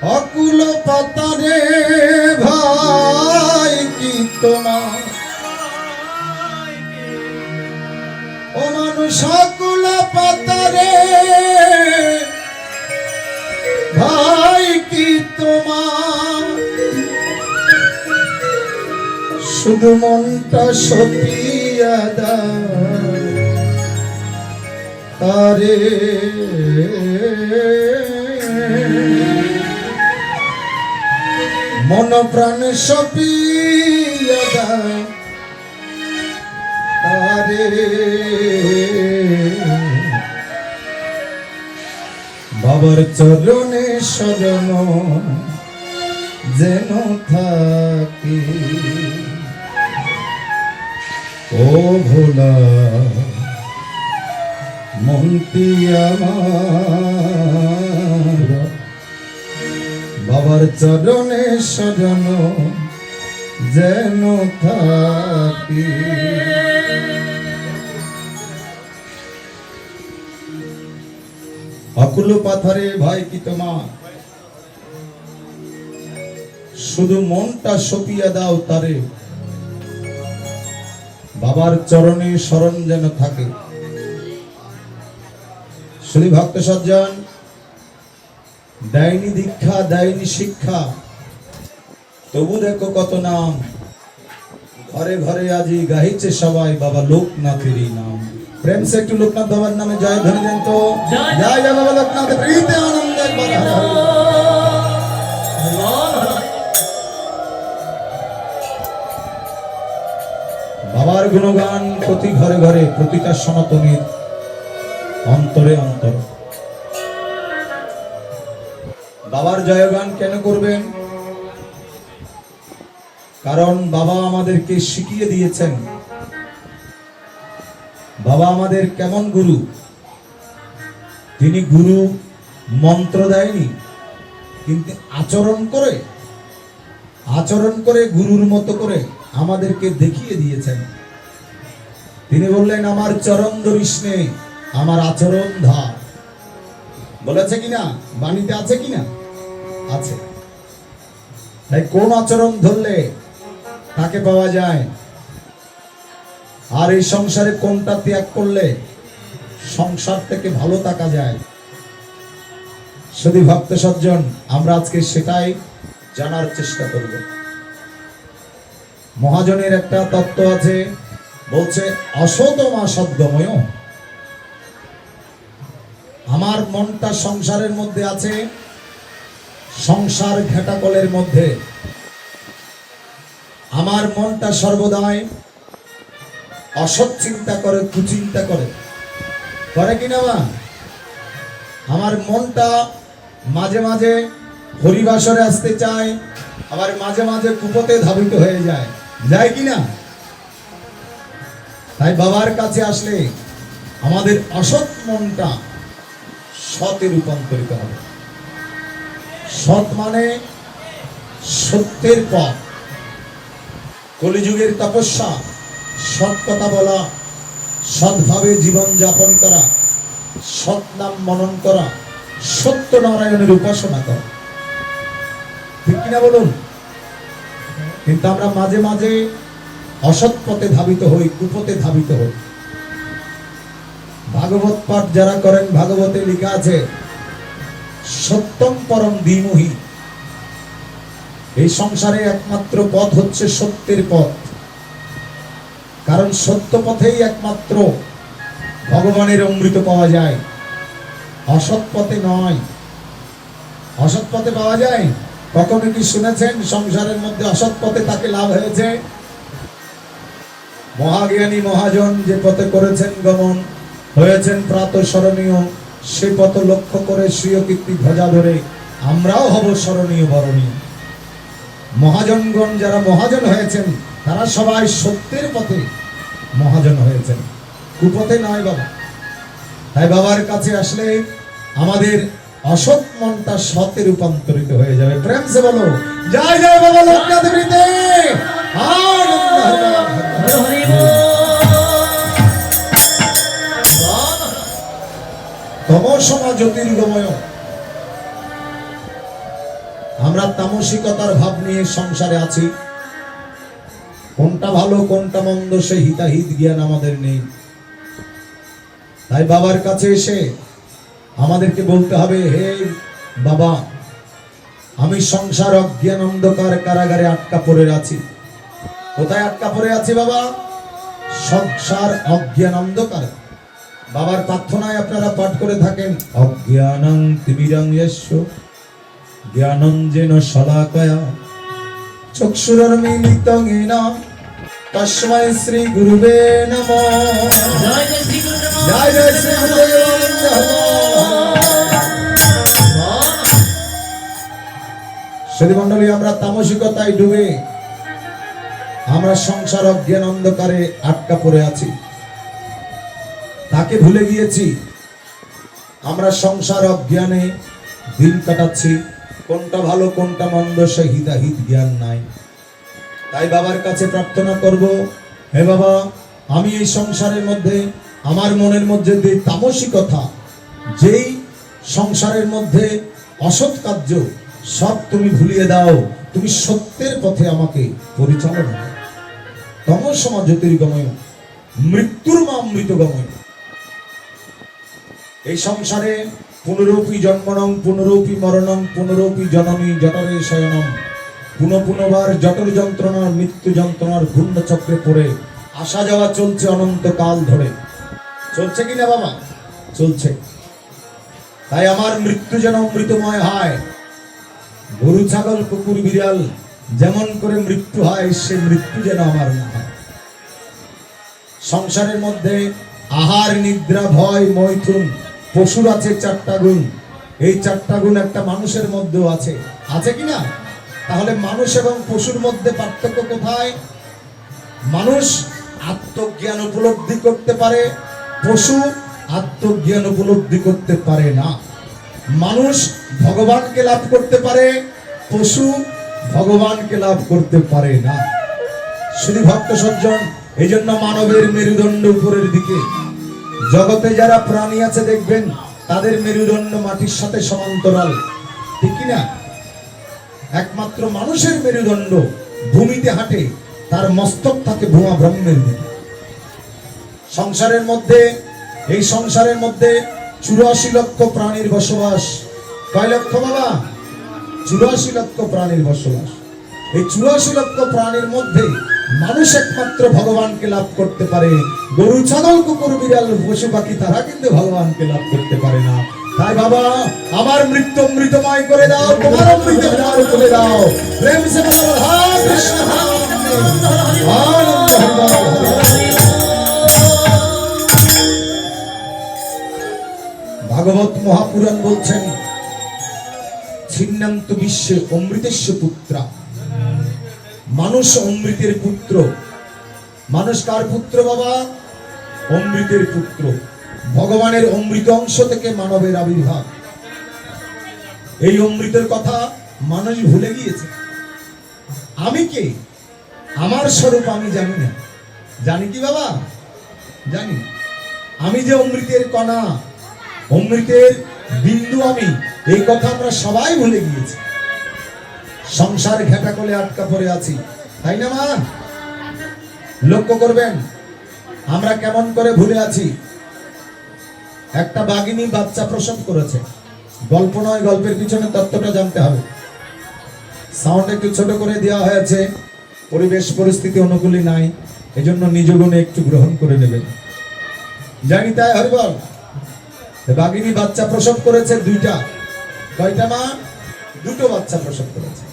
অকুল পাতা রে ভাই কি তোমার? ও মানুষ, অকুল পাতারে ভাই কি তোমার? শুধু মনটা সপিয়া দাও তারে মন প্রাণ সপিয়া বাবার চরণে শরণ যেন থাকি। ও ভোলা মন্তি আমার। বাবার চরণে সজন যেন থাকি। অকুল পাথরে ভাই কি তোমার? শুধু মনটা সপিয়া দাও তারে। বাবার চরণে স্মরণ যেন থাকে। শুধু ভক্ত সজ্জন দেয়নি দীক্ষা দেয়নি শিক্ষা। তবু দেখো কত নাম। ঘরে ঘরে আজি গাহিছে সবাই বাবা লোকনাথেরই নাম। প্রেম সে একটু লোকনাথ বাবার নামে জয় ধরে দেন তো। জয়। জয় বাবা লোকনাথ প্রীতে আনন্দ। বাবার গুণগান প্রতি ঘরে ঘরে প্রতিটা সনাতনীর অন্তরে অন্তর। বাবার জয়গান কেন করবেন? কারণ বাবা আমাদেরকে শিখিয়ে দিয়েছেন। বাবা আমাদের কেমন গুরু? তিনি গুরু মন্ত্র দেয়নি, কিন্তু আচরণ করে আচরণ করে গুরুর মতো করে আমাদেরকে দেখিয়ে দিয়েছেন। তিনি বললেন, আমার চরণ ধরিস আমার আচরণ ধর বলেছে কিনা? বাণীতে আছে কিনা? আছে। তাই কোন আচরণ ধরলে তাকে পাওয়া যায়? আর এই সংসারে কোনটা ত্যাগ করলে সংসার থেকে ভালো থাকা যায়? শুধু ভক্ত সজ্জন, আমরা আজকে সেটাই জানার চেষ্টা করব। মহাজনের একটা তত্ত্ব আছে, বলছে অসতমা সদ্গময়। আমার মনটা সংসারের মধ্যে আছে সংসার ঘেটাকলের মধ্যে। আমার মনটা সর্বদাই অসৎ চিন্তা করে, কুচিন্তা করে। করে কিনা মা? আমার মনটা মাঝে মাঝে হরিবাসরে আসতে চায়, আবার মাঝে মাঝে কুপতে ধাবিত হয়ে যায়। যায় কিনা তাই বাবার কাছে আসলে আমাদের অসৎ মনটা সতে রূপান্তরিত হবে। সৎ মানে সত্যের পথ। কলিযুগের তপস্যা, সৎ কথা বলা সৎভাবে জীবন যাপন করা, সৎ নাম মনন করা, সত্য নারায়ণের উপাসনা করা। ঠিক কিনা বলুন? কিন্তু আমরা মাঝে মাঝে অসৎ পথে ধাবিত হই, কুপথে ধাবিত হই। ভাগবত পাঠ যারা করেন, ভাগবতে লেখা আছে সত্যম পরম ধীমহি এই সংসারে একমাত্র পথ হচ্ছে সত্যের পথ। কারণ সত্য পথেই একমাত্র ভগবানের অমৃত পাওয়া যায়। অসৎ পথে নয়। অসৎ পথে পাওয়া যায়? কখনো কি শুনেছেন সংসারের মধ্যে অসৎ পথে তাকে লাভ হয়েছে? মহাজ্ঞানী মহাজন যে পথে করেছেন গমন, হয়েছেন প্রাত স্মরণীয় সে পথ লক্ষ্য করে স্বীয় কীর্তি ধ্বজা ধরে, আমরাও হব স্মরণীয় বরণীয় মহাজনগণ যারা মহাজন হয়েছেন, তারা সবাই সত্যের পথে মহাজন হয়েছেন। কুপথে নয় বাবা। তাই বাবার কাছে আসলে আমাদের অসৎ মনটা সতে রূপান্তরিত হয়ে যাবে। প্রেম সে বলো, জয় জয় বাবা লোকনাথ বৃন্দে তমসমা জ্যোতির্গময় আমরা তামসিকতার ভাব নিয়ে সংসারে আছি। কোনটা ভালো, কোনটা মন্দ, সে হিতাহিত জ্ঞান আমাদের নেই। তাই বাবার কাছে এসে আমাদেরকে বলতে হবে, হে বাবা, আমি সংসার অজ্ঞান অন্ধকার কারাগারে আটকা পড়ে আছি। কোথায় আটকা পড়ে আছি বাবা? সংসার অজ্ঞান অন্ধকার। বাবার প্রার্থনায় আপনারা পাঠ করে থাকেন। অজ্ঞানং তিমিরং যস্য জ্ঞানং যেন শলাকয়া। চক্ষুরমিলিতং এনা তস্মৈ শ্রী গুরুবে নমঃ। জয় শ্রী গুরু জয় শ্রী গুরুদেব মন্ডলী আমরা তামসিকতায় ডুবে আমরা সংসার অজ্ঞান অন্ধকারে আটকা পড়ে আছি। তাকে ভুলে গিয়েছি। আমরা সংসার অজ্ঞানে দিন কাটাচ্ছি। কোনটা ভালো, কোনটা মন্দ, সে হিতাহিত জ্ঞান নাই। তাই বাবার কাছে প্রার্থনা করব, হে বাবা, আমি এই সংসারের মধ্যে, আমার মনের মধ্যে যে তামসিকতা, যেই সংসারের মধ্যে অসৎ কার্য, সব তুমি ভুলিয়ে দাও। তুমি সত্যের পথে আমাকে পরিচালনা। তমসমা জ্যোতির্গময় মৃত্যুর মা অমৃতগময় এই সংসারে পুনরূপী জন্মনং, পুনরূপী মরণং, পুনরূপী জননী জটরে শয়নম পুনঃ পুনবার জটর যন্ত্রণার, মৃত্যু যন্ত্রণার ঘূর্ণ চক্রে পড়ে। আসা যাওয়া চলছে অনন্তকাল ধরে। চলছে কি না বাবা? চলছে। তাই আমার মৃত্যু যেন অমৃতময় হয়। গরু, ছাগল, কুকুর, বিড়াল, যেমন করে মৃত্যু হয়, সে মৃত্যু যেন আমার না হয়। সংসারের মধ্যে আহার, নিদ্রা, ভয়, মৈথুন পশুর আছে চারটা গুণ। এই চারটা গুণ একটা মানুষের মধ্যেও আছে। আছে কি না? তাহলে মানুষ এবং পশুর মধ্যে পার্থক্য কোথায়? মানুষ আত্মজ্ঞান উপলব্ধি করতে পারে, পশু আত্মজ্ঞান উপলব্ধি করতে পারে না। মানুষ ভগবানকে লাভ করতে পারে, পশু ভগবানকে লাভ করতে পারে না। শুধু ভক্ত সজ্জন এই জন্য মানবের মেরুদণ্ড উপরের দিকে। জগতে যারা প্রাণী আছে দেখবেন, তাদের মেরুদণ্ড মাটির সাথে সমান্তরাল। ঠিক কি না একমাত্র মানুষের মেরুদণ্ড ভূমিতে হাঁটে, তার মস্তক থাকে ভূমা ব্রহ্মের দিকে। সংসারের মধ্যে, এই সংসারের মধ্যে চুরাশি লক্ষ প্রাণীর বসবাস। কয় লক্ষ বাবা? চুরাশি লক্ষ প্রাণীর বসবাস। এই চুরাশি লক্ষ প্রাণীর মধ্যে মানুষ একমাত্র ভগবানকে লাভ করতে পারে। গরু, ছাগল, কুকুর, বিড়াল, পশু, পাখি, তারা কিন্তু ভগবানকে লাভ করতে পারে না। তাই বাবা, আমার মৃত্যু অমৃতময় করে দাও, তোমার ধার করে দাও। প্রেম সে ভাগবত মহাপুরাণ বলছেন, ছিন্নান্ত বিশ্বে অমৃতেশ্ব পুত্রা। মানুষ অমৃতের পুত্র। মানুষ কার পুত্র বাবা? অমৃতের পুত্র। ভগবানের অমৃত অংশ থেকে মানবের আবির্ভাব। এই অমৃতের কথা মানুষ ভুলে গিয়েছে। আমি কে? আমার স্বরূপ আমি জানি না। জানি কি বাবা? জানি। আমি যে অমৃতের কণা, অমৃতের বিন্দু আমি, এই কথা আমরা সবাই ভুলে গিয়েছি। সংসার ঘেটা করে আটকা পড়ে আছি। তাই না, মা? লক্ষ্য করবেন, আমরা কেমন করে ভুলে আছি। একটা বাগিনী বাচ্চা প্রসব করেছে। গল্প নয়, গল্পের পিছনে তত্ত্বটা জানতে হবে। সাউন্ড একটু ছোট করে দেওয়া হয়েছে। পরিবেশ পরিস্থিতি অনুকূলী নাই। এজন্য নিজ গুণে একটু গ্রহণ করে নেবেন। জানি তাই, হরিবল। বাগিনী বাচ্চা প্রসব করেছে দুইটা। কয়টা, মা? দুটো বাচ্চা প্রসব করেছে।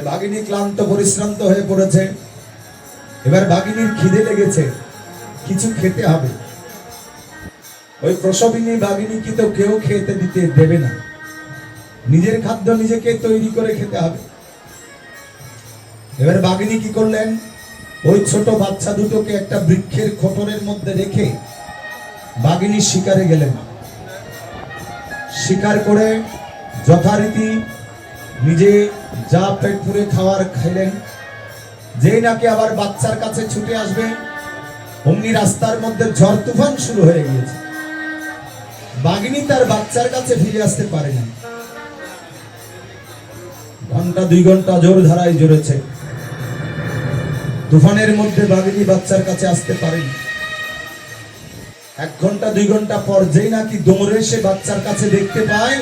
বাগিনী ক্লান্ত, পরিশ্রান্ত হয়ে পড়েছে। এবার বাগিনীর খিদে লেগেছে। কিছু খেতে হবে। ওই প্রসবিনী বাগিনী কি তো কেউ খেতে দিতে দেবে না। নিজের খাদ্য নিজেকে তৈরি করে খেতে হবে। এবার বাগিনী কি করলেন? ওই ছোট বাচ্চা দুটোকে একটা বৃক্ষের খোটরের মধ্যে রেখে বাগিনী শিকারে গেলেন। শিকার করে যথারীতি নিজে যা পেট পুরে খাওয়ার খাইলেন। যেই নাকি আবার বাচ্চার কাছে ছুটে আসবে, অমনি রাস্তার মধ্যে ঝড় তুফান শুরু হয়ে গিয়েছে। বাগিনী তার বাচ্চার কাছে ফিরে আসতে পারে না। ঘণ্টা দুই ঘণ্টা জোর ধারায় জোরেছে তুফানের মধ্যে বাগিনী বাচ্চার কাছে আসতে পারেনি এক ঘণ্টা, দুই ঘণ্টা পর যেই নাকি দৌড়ে সে বাচ্চার কাছে দেখতে পায়,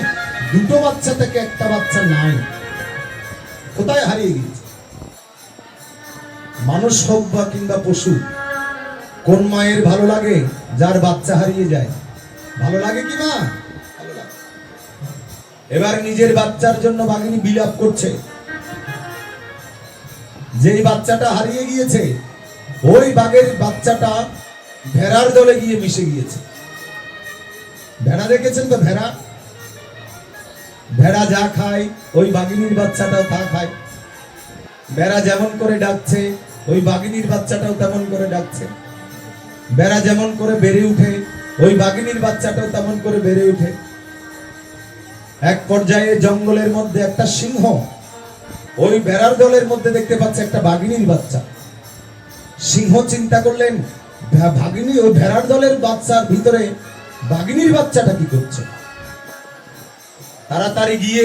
দুটো বাচ্চা থেকে একটা বাচ্চা নাই। কোথায় হারিয়ে গিয়েছে? মানুষ হোক বা কিংবা পশু, কোন মায়ের ভালো লাগে, যার বাচ্চা হারিয়ে যায়? ভালো লাগে কি মা? এবার নিজের বাচ্চার জন্য বাঘিনী বিলাপ করছে। যেই বাচ্চাটা হারিয়ে গিয়েছে, ওই বাঘের বাচ্চাটা ভেড়ার দলে গিয়ে মিশে গিয়েছে। ভেড়া দেখেছেন তো ভেড়া? ভেড়া যা খায়, ওই বাঘিনীর বাচ্চাটাও তা খায়। বেড়া যেমন করে ডাকছে, ওই বাঘিনীর বাচ্চাটাও তেমন করে ডাকছে। বেড়া যেমন করে বেড়ে উঠে, ওই বাঘিনীর বাচ্চাটাও তেমন করে বেড়ে উঠে। এক পর্যায়ে জঙ্গলের মধ্যে একটা সিংহ, ওই বেড়ার দলের মধ্যে দেখতে পাচ্ছে একটা বাঘিনীর বাচ্চা। সিংহ চিন্তা করলেন ভাগিনী, ওই ভেড়ার দলের বাচ্চার ভিতরে বাঘিনীর বাচ্চাটা কি করছে? তাড়াতাড়ি গিয়ে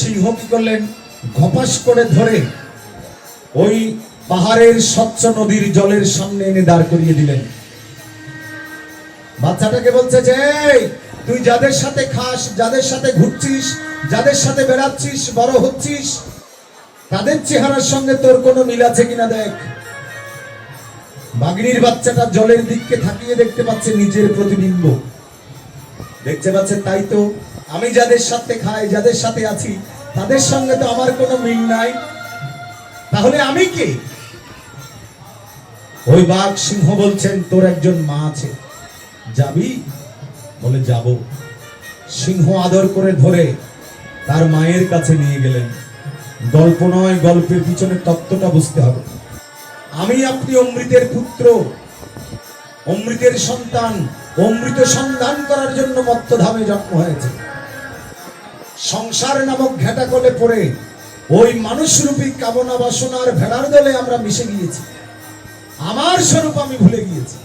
সিংহ কি করলেন? ঘপাস করে ধরে ওই পাহাড়ের স্বচ্ছ নদীর জলের সামনে এনে দাঁড় করিয়ে দিলেন। বাচ্চাটাকে বলছে যে তুই যাদের সাথে খাস, যাদের সাথে ঘুরছিস, যাদের সাথে বেড়াচ্ছিস, বড় হচ্ছিস, তাদের চেহারার সঙ্গে তোর কোনো মিল আছে কিনা দেখ? বাগিনীর বাচ্চাটা জলের দিককে থাকিয়ে দেখতে পাচ্ছে নিজের প্রতিবিম্ব। দেখতে পাচ্ছেন, তাই তো আমি যাদের সাথে খাই, যাদের সাথে আছি, তাদের সঙ্গে তো আমার কোনো মিল নাই। তাহলে আমি কে? ওই বাঘ সিংহ বলছেন, তোর একজন মা আছে। যাবি? বলে, যাব। সিংহ আদর করে ধরে তার মায়ের কাছে নিয়ে গেলেন। গল্প নয়, গল্পের পিছনে তত্ত্বটা বুঝতে হবে। আমি আপনি অমৃতের পুত্র, অমৃতের সন্তান অমৃত সন্ধান করার জন্য মত্তধামে জন্ম হয়েছে। সংসার নামক ঘেটা কলে পড়ে ওই মানুষরূপী কামনা বাসনার ভেড়ার দলে আমরা মিশে গিয়েছি। আমার স্বরূপ আমি ভুলে গিয়েছি।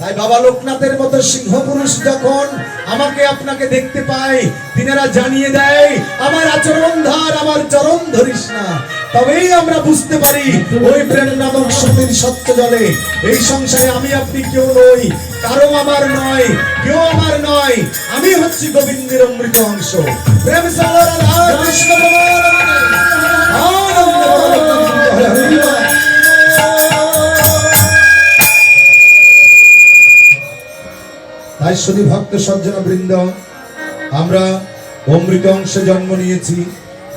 তাই বাবা লোকনাথের মতো সিংহ পুরুষ যখন আমাকে আপনাকে দেখতে পায় তিনারা জানিয়ে দেয়, আমার আচরণ ধার, আমার চরণ ধরিস না। তবেই আমরা বুঝতে পারি ওই প্রেম নামক সতীর সত্য জলে এই সংসারে আমি আপনি কেউ নই, কারও আমার নয়, কেউ আমার নয়, আমি হচ্ছি গোবিন্দের অমৃত অংশ প্রেম। তাই শুধু ভক্ত সজ্জন বৃন্দ, আমরা অমৃত অংশে জন্ম নিয়েছি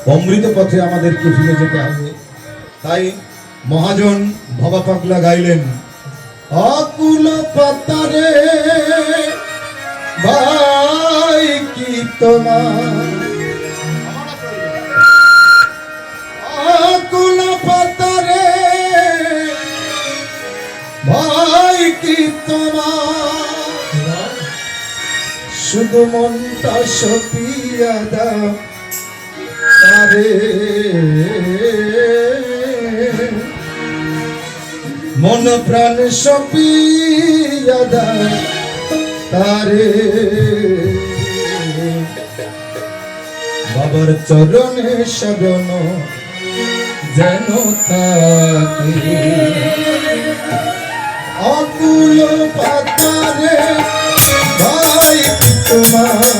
অমৃত পথে আমাদেরকে ফিরে যেতে হবে। তাই মহাজন ভবা পাগলা গাইলেন, অকুল পাতারে, ভাই কি তোমার? অকুল পাতারে, ভাই কি তোমার? শুধু মনটা সপিয়া দাও। তারে মন প্রাণ সপিয়া তারে। বাবার চরণে শরণ যেন তাকে। অকুল পাতারে ভাই তোমার।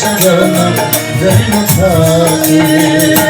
সজনে সজন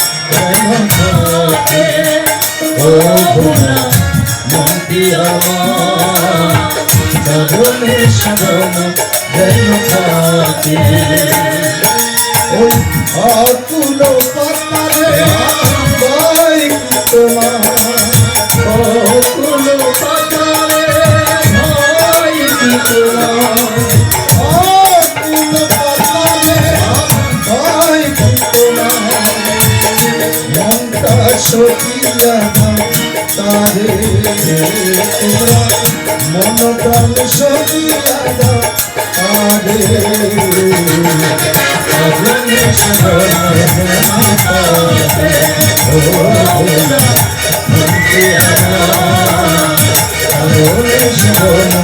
মন্তি আমার সদন কেন থাকে ওই আকুল পাতারে ভাই তোমার পাতালে ভয় কি তোমার? আকুল পাতারে ভাই তোমার মনটা সখিয়া তারে তোরা মনটাল সখিয়া তারে। সজনে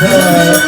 সজনে